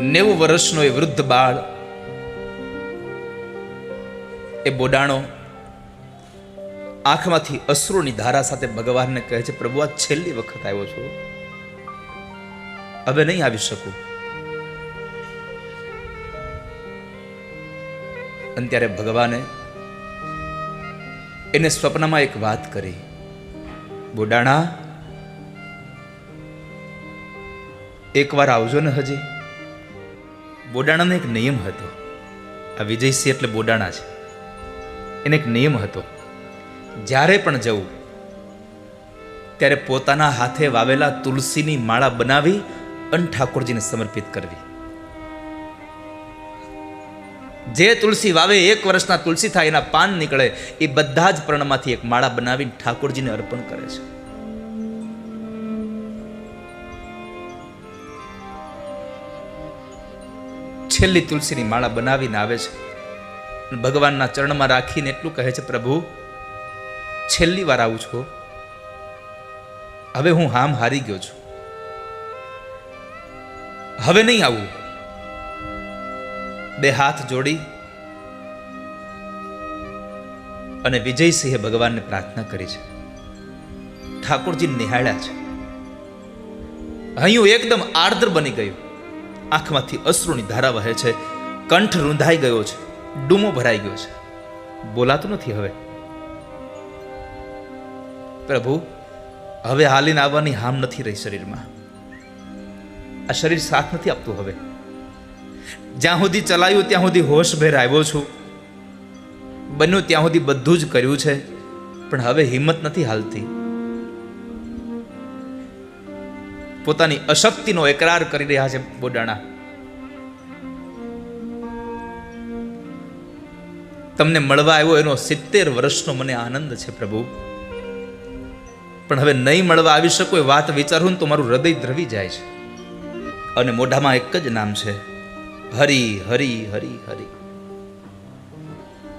નેવું વર્ષનો એ વૃદ્ધ બાળ, એ બોડાણો આંખમાંથી અશ્રુની ધારા સાથે ભગવાનને કહે છે, પ્રભુ, આ છેલ્લી વખત આવ્યો છું. હવે નહીં આવી શકું. અને ત્યારે ભગવાને એને સ્વપ્નમાં એક વાત કરી, બોડાણા એકવાર આવજો ને હજી. બોડાણાનો એક નિયમ હતો. આ વિજયસિંહ એટલે બોડાણા છે. એને એક નિયમ હતો. જ્યારે પણ જવું, ત્યારે પોતાના હાથે વાવેલા તુલસીની માળા બનાવી અને ઠાકોરજીને સમર્પિત કરવી. જે તુલસી વાવે, એક વર્ષના તુલસી થાય, એના પાન નીકળે, એ બધા જ પર્ણમાંથી એક માળા બનાવીને ઠાકોરજીને અર્પણ કરે છે. છેલ્લી તુલસીની માળા બનાવીને આવે છે. ભગવાનના ચરણમાં રાખીને એટલું કહે છે, પ્રભુ, છેલ્લી વાર આવું છું હવે હું હામ હારી ગયો છું. હવે નહીં આવું. બે હાથ જોડી અને વિજયસિંહે ભગવાનને પ્રાર્થના કરી છે. ઠાકોરજી નિહાળ્યા છે. અહીં એકદમ આર્દ્ર બની ગયું. આંખમાંથી અશ્રુની ધારા વહે છે, કંઠ રૂંધાઈ ગયો છે, ડૂમો ભરાઈ ગયો છે. બોલાતું નથી હવે. પ્રભુ, હવે હાલીને આવવાની હામ નથી રહી શરીરમાં. આ શરીર સાથ નથી આપતું હવે. જ્યાં સુધી ચલાયું ત્યાં સુધી હોશભેર આવ્યો છું. બન્યું ત્યાં સુધી બધું જ કર્યું છે, પણ હવે હિંમત નથી હાલતી. પોતાની અશક્તિનો એકરાર કરી રહ્યા છે બોડાણા. તમને મળવા આવ્યો એનો સિત્તેર વર્ષનો મને આનંદ છે પ્રભુ. પણ હવે નહીં મળવા આવી શકો એ વાત વિચારું ને તો મારું હૃદય દ્રવી જાય છે. અને મોઢામાં એક જ નામ છે, હરી હરી હરી હરી.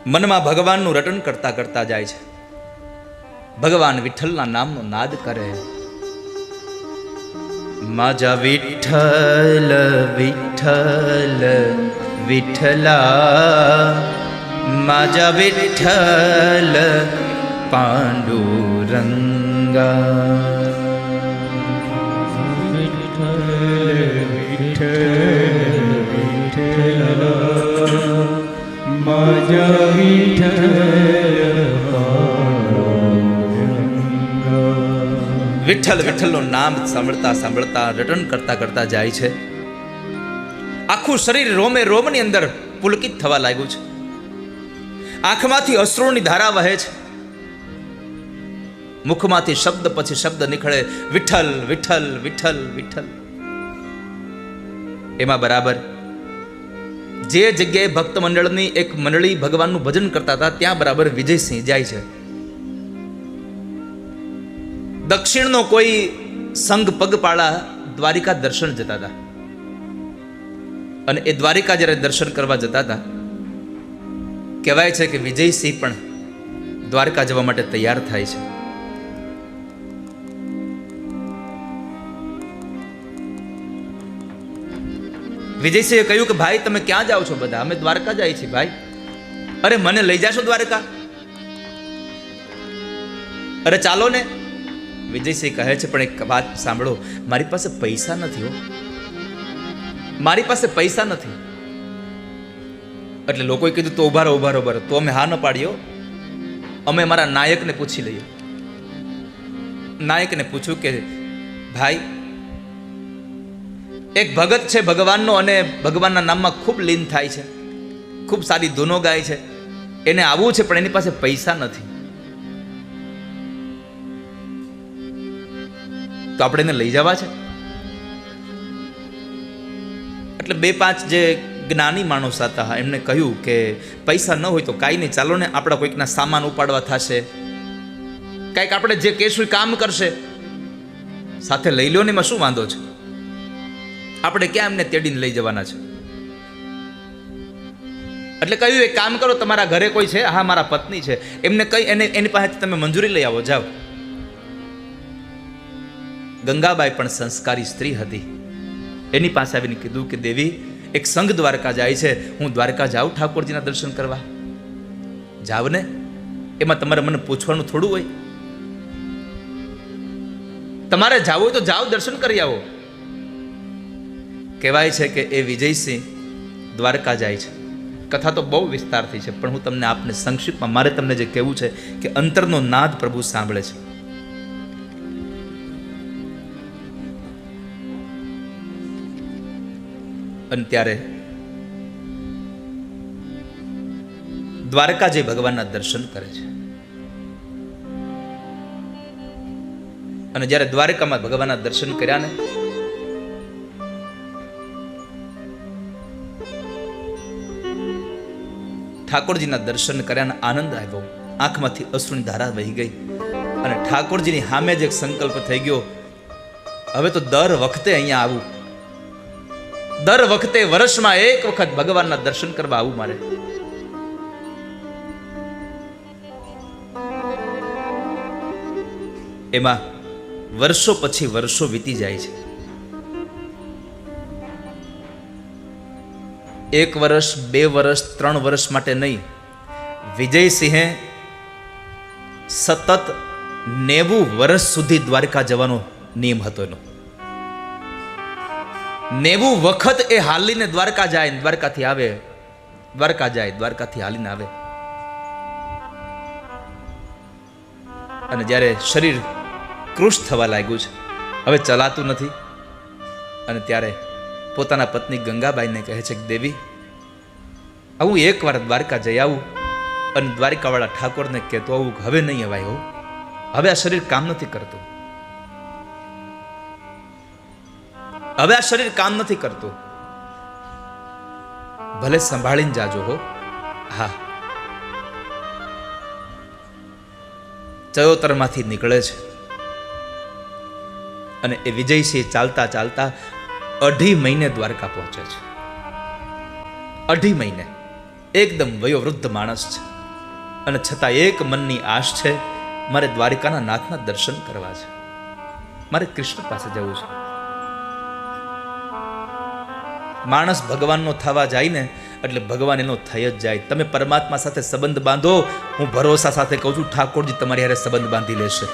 મનમાં ભગવાનનું રટન કરતા કરતા જાય છે. ભગવાન વિઠ્ઠલના નામનો નાદ કરે. माझा विठ्ठल विठ्ठल विठला माझा विठ्ठल पांडुरंगा. माझा विठ्ठल. વિઠ્ઠલ વિઠ્ઠલનું નામ સાંભળતા સાંભળતા રટન કરતા કરતા જાય છે. આખું શરીર રોમે રોમની અંદર પુલકિત થવા લાગ્યું છે. આંખમાંથી અશ્રુની ધારા વહે છે. મુખમાંથી શબ્દ પછી શબ્દ નીકળે, વિઠ્ઠલ વિઠ્ઠલ વિઠ્ઠલ વિઠ્ઠલ. એમાં બરાબર, જે જગ્યાએ ભક્ત મંડળની એક મંડળી ભગવાનનું ભજન કરતા હતા, ત્યાં બરાબર વિજયસિંહ જાય છે. દક્ષિણનો કોઈ સંઘ પગપાળા દ્વારિકા દર્શન જતા હતા. અને એ દ્વારિકા જ્યારે દર્શન કરવા જતા હતા, કહેવાય છે કે વિજયસિંહ પણ દ્વારકા જવા માટે તૈયાર થાય છે. વિજયસિંહે કહ્યું કે, ભાઈ, તમે ક્યાં જાઓ છો બધા? અમે દ્વારકા જાય છીએ, ભાઈ. અરે, મને લઈ જાશો દ્વારકા? અરે, ચાલો ને. વિજયસિંહ કહે છે, પણ એક વાત સાંભળો. મારી પાસે પૈસા નથી હો. મારી પાસે પૈસા નથી. એટલે લોકોએ કીધું, તો ઊભા રહો ઊભા રહો તો અમે હા ન પાડ્યો અમે મારા નાયકને પૂછી લઈએ. નાયકને પૂછ્યું કે, ભાઈ, એક ભગત છે ભગવાનનો અને ભગવાનના નામમાં ખૂબ લીન થાય છે. ખૂબ સારી ધૂનો ગાય છે. એને આવવું છે, પણ એની પાસે પૈસા નથી. તો આપણે એને લઈ જવા છે? એટલે બે પાંચ જે જ્ઞાની માણસ હતા, એમને કહ્યું કે પૈસા ન હોય તો કાંઈ નહીં, ચાલો ને આપણા કોઈકના સામાન ઉપાડવા થશે. કાંઈક આપણે જે કહેશું કામ કરશે. સાથે લઈ લો ને એમાં શું વાંધો છે? આપણે ક્યાં એમને તેડીને લઈ જવાના છે? એટલે કહ્યું, એક કામ કરો, તમારા ઘરે કોઈ છે? હા, મારા પત્ની છે. એમને કઈ એને, એની પાસેથી તમે મંજૂરી લઈ આવો, જાઓ. ગંગાબાઈ પણ સંસ્કારી સ્ત્રી હતી. એની પાસે આવીને કીધું કે, દેવી, એક સંઘ દ્વારકા જાય છે. હું દ્વારકા જાઉં ઠાકોરજીના દર્શન કરવા. જાવ ને. એમાં તમારે મને પૂછવાનું થોડું હોય. તમારે જાવ હોય તો જાઓ, દર્શન કરી આવો. કહેવાય છે કે એ વિજયસિંહ દ્વારકા જાય છે. કથા તો બહુ વિસ્તારથી છે, પણ હું તમને આપને સંક્ષિપ્તમાં, મારે તમને જે કહેવું છે કે અંતરનો નાદ પ્રભુ સાંભળે છે. અને ત્યારે દ્વારકાજી ભગવાનના દર્શન કરે છે. અને જ્યારે દ્વારકામાં ભગવાનના દર્શન કર્યા ને, ઠાકોરજીના દર્શન કર્યાને આનંદ આવ્યો. આંખમાંથી અશ્રુની ધારા વહી ગઈ અને ઠાકોરજીની સામે જ એક સંકલ્પ થઈ ગયો. હવે તો દર વખતે અહીંયા આવું દર વખતે વર્ષમાં એક વખત ભગવાનના દર્શન કરવા આવું મારે. એમાં વર્ષો પછી વર્ષો વીતી જાય છે. એક વર્ષ, બે વર્ષ, ત્રણ વર્ષ માટે નહીં. વિજયસિંહે સતત નેવું વર્ષ સુધી દ્વારકા જવાનો નિયમ હતો એનો. નેવું વખત એ હાલીને દ્વારકા જાય દ્વારકાથી આવે. દ્વારકા જાય, દ્વારકાથી હાલીને આવે. અને જ્યારે શરીર કૃશ થવા લાગ્યું છે, હવે ચલાતું નથી. અને ત્યારે પોતાના પત્ની ગંગાબાઈને કહે છે કે, દેવી, હું એકવાર દ્વારકા જઈ આવું અને દ્વારકાવાળા ઠાકોરને કહેતો આવું હવે નહીં અવાય હો. હવે આ શરીર કામ નથી કરતું. હવે આ શરીર કામ નથી કરતું. ભલે સંભાળીને જાજો હો. હા. ચયોતરમાંથી નીકળે છે. અને એ વિજયસિંહ ચાલતા ચાલતા અઢી મહિને દ્વારકા પહોંચે છે. અઢી મહિને. એકદમ વયોવૃદ્ધ માણસ છે. અને છતાં એક મનની આશ છે, મારે દ્વારિકાના નાથના દર્શન કરવા છે. મારે કૃષ્ણ પાસે જવું છે. માણસ ભગવાનનો થવા જાય ને, એટલે ભગવાન એનો થઈ જ જાય. તમે પરમાત્મા સાથે સંબંધ બાંધો, હું ભરોસા સાથે કહું છું, ઠાકોરજી તમારી હારે સંબંધ બાંધી લેશે.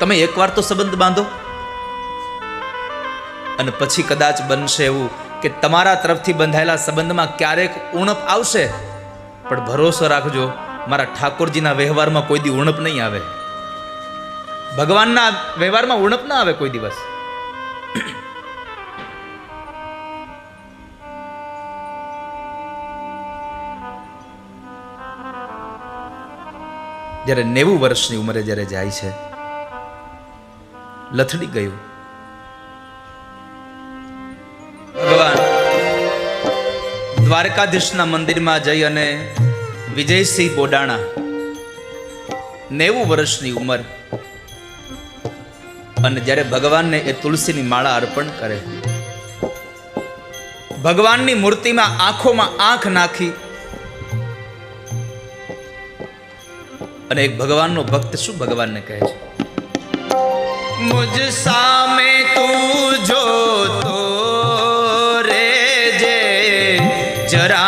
તમે એકવાર તો સંબંધ બાંધો. અને પછી કદાચ બનશે એવું કે તમારા તરફથી બંધાયેલા સંબંધમાં ક્યારેક ઉણપ આવશે. પણ ભરોસો રાખજો, મારા ઠાકોરજીના વ્યવહારમાં કોઈ દી ઉણપ નહીં આવે. ભગવાનના વ્યવહારમાં ઉણપ ના આવે કોઈ દિવસ. જ્યારે નેવું વર્ષની ઉંમરે જ્યારે જાય છે, લથડી ગયું. ભગવાન, દ્વારકાધીશના મંદિરમાં જઈ અને વિજયસિંહ બોડાણા નેવું વર્ષની ઉંમર અને જ્યારે ભગવાનને એ તુલસીની માળા અર્પણ કરે, ભગવાનની મૂર્તિમાં આંખોમાં આંખ નાખી અને એક ભગવાનનો ભક્ત શું ભગવાનને કહે છે? મુજ સામે તું જો તો રે જે જરા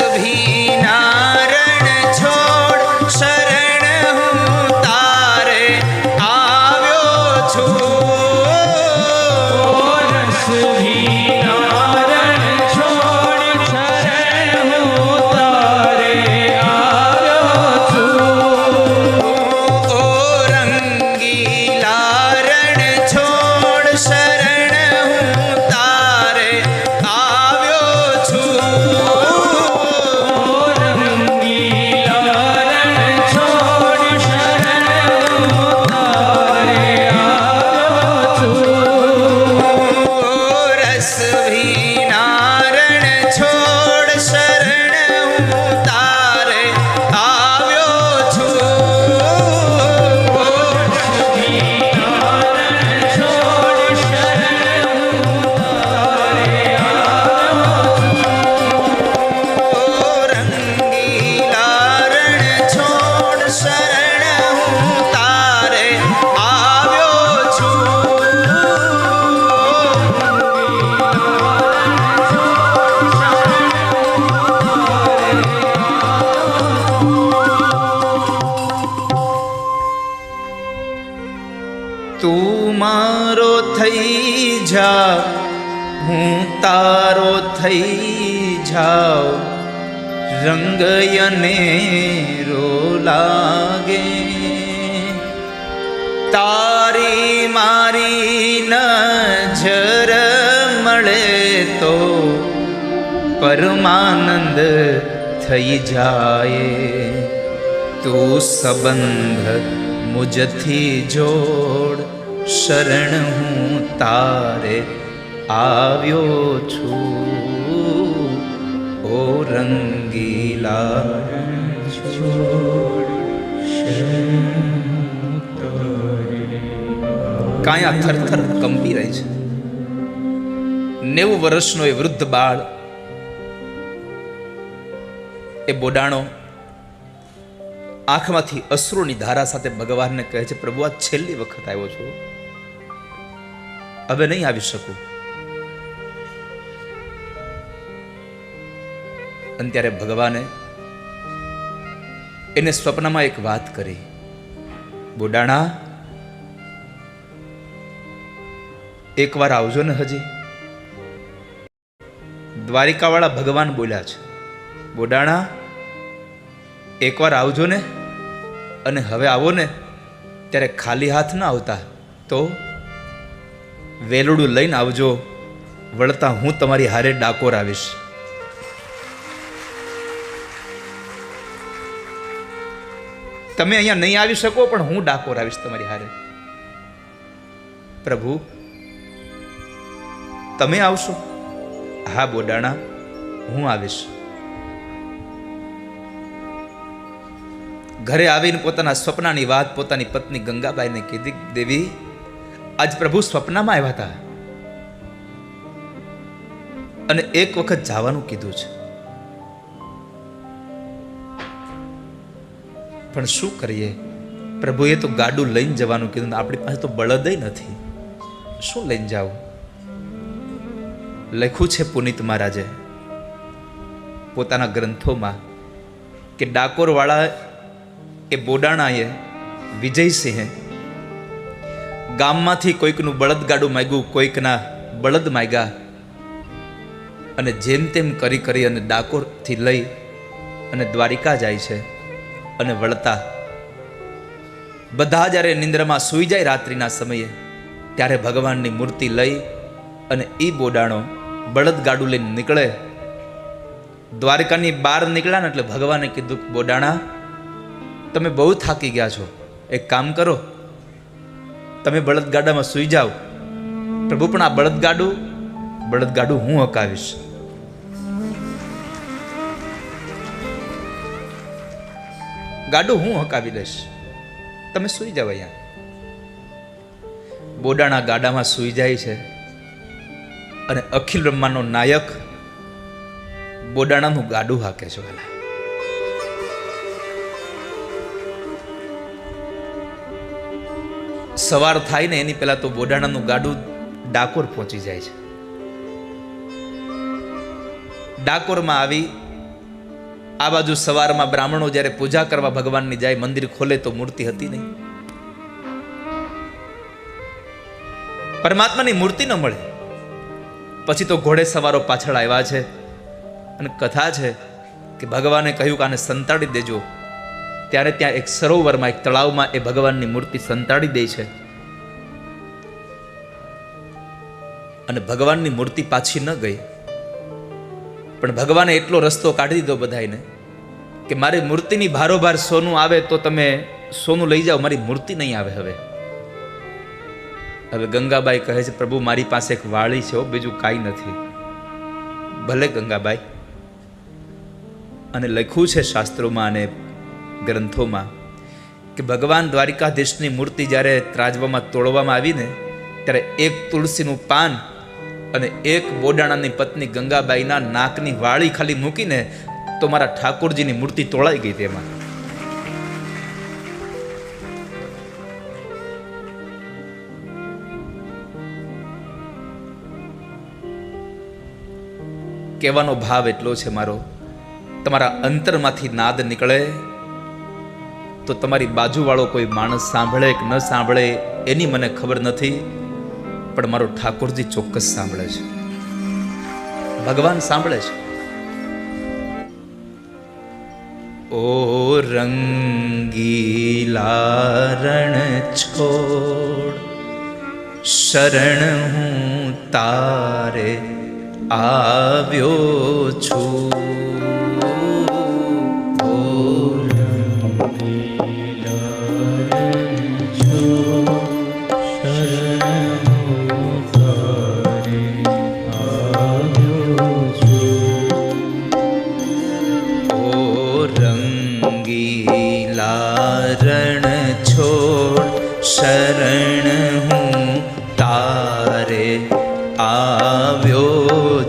भी તારી મારી નજર મળે તો પરમાનંદ થઈ જાય. તું સંબંધ મુજથી જોડ, શરણ હું તારે આવ્યો છું. ઓ રંગીલા કાયા થરથર કંપી રહી છે. નેવું વર્ષનો એ વૃદ્ધ બાળ, એ બોડાણો આંખમાંથી અશ્રુની ધારા સાથે ભગવાનને કહે છે, પ્રભુ, આ છેલ્લી વખત આવ્યો છું. હવે નહીં આવી શકું. અને ત્યારે ભગવાને એને સ્વપ્નમાં એક વાત કરી. બોડાણા એકવાર આવજો ને હજી. દ્વારિકાવાળા ભગવાન બોલ્યા છે બોડાણા એકવાર આવજો ને અને હવે આવો ને. ત્યારે ખાલી હાથ ના આવતા તો વેલડું લઈને આવજો, વળતા હું તમારી હારે ડાકોર આવીશ. તમે અહીંયા નહીં આવી શકો, પણ હું ડાકોર આવીશ તમારી હારે. પ્રભુ તમે આવશો? હા, બોડાણા, હું આવીશ. ઘરે આવીને પોતાના સ્વપ્નની વાત પોતાની પત્ની ગંગાબાઈને કીધી, દેવી, આજ પ્રભુ સ્વપ્નમાં આવ્યા હતા અને એક વખત જવાનું કીધું છે. પણ શું કરીએ? પ્રભુએ તો ગાડું લઈને જવાનું કીધું આપણી પાસે તો બળદય નથી. શું લઈને જાવું? લખ્યું છે પુનિત મહારાજે. પોતાના ગ્રંથોમાં કે ડાકોરવાળા એ બોડાણાએ વિજયસિંહે ગામમાંથી કોઈકનું બળદગાડું માગ્યું, કોઈકના બળદ માગ્યા અને જેમ તેમ કરી કરી અને ડાકોરથી લઈ અને દ્વારિકા જાય છે અને વળતા. બધા જ્યારે નિંદ્રામાં સૂઈ જાય રાત્રિના સમયે, ત્યારે ભગવાનની મૂર્તિ લઈ અને એ બોડાણો બળદગાડું લઈને નીકળે. દ્વારકાની બહાર નીકળ્યા ને એટલે ભગવાને કીધું બોડાણા, તમે બહુ થાકી ગયા છો. એક કામ કરો. તમે બળદગાડામાં સૂઈ જાઓ. પ્રભુ, પણ આ બળદગાડું બળદગાડું હું હકાવીશ. ગાડું હું હકાવી લઈશ તમે સૂઈ જાઓ અહીંયા. બોડાણા ગાડામાં સૂઈ જાય છે. અને અખિલ બ્રહ્માંડનો નાયક બોડાણાનું ગાડું હાકે છે વાલા સવાર થાય ને એની પહેલા તો બોડાણાનું ગાડું ડાકોર પહોંચી જાય છે. ડાકોરમાં આવી, આ બાજુ સવારમાં બ્રાહ્મણો જ્યારે પૂજા કરવા ભગવાનની જાય, મંદિર ખોલે તો મૂર્તિ હતી નહીં. પરમાત્માની મૂર્તિ ન મળે. પછી તો ઘોડે સવારો પાછળ આવ્યા છે. અને કથા છે કે ભગવાને કહ્યું કે આને સંતાડી દેજો. ત્યારે ત્યાં એક સરોવરમાં, એક તળાવમાં એ ભગવાનની મૂર્તિ સંતાડી દે છે. અને ભગવાનની મૂર્તિ પાછી ન ગઈ. પણ ભગવાને એટલો રસ્તો કાઢી દીધો બધાને કે મારી મૂર્તિની ભારોભાર સોનું આવે તો તમે સોનું લઈ જાઓ, મારી મૂર્તિ નહીં આવે હવે. હવે ગંગાબાઈ કહે છે, પ્રભુ, મારી પાસે એક વાળી છે બીજું કાંઈ નથી. ભલે ગંગાબાઈ. અને લખ્યું છે શાસ્ત્રોમાં અને ગ્રંથોમાં કે ભગવાન દ્વારિકાધીશની મૂર્તિ જ્યારે ત્રાજવામાં તોડવામાં આવીને, ત્યારે એક તુલસીનું પાન અને એક બોડાણાની પત્ની ગંગાબાઈના નાકની વાળી ખાલી મૂકીને તો મારા ઠાકોરજીની મૂર્તિ તોળાઈ ગઈ તેમાં. કહેવાનો ભાવ એટલો છે મારો, તમારા અંતરમાંથી નાદ નીકળે, તો તમારી બાજુવાળો કોઈ માણસ સાંભળે કે ન સાંભળે એની મને ખબર નથી, પણ મારો ઠાકોરજી ચોક્કસ સાંભળે છે. ભગવાન સાંભળે છે. ઓ રંગીલા રણ છોડ, શરણ હું તારે આવ્યો છું. આવ્યો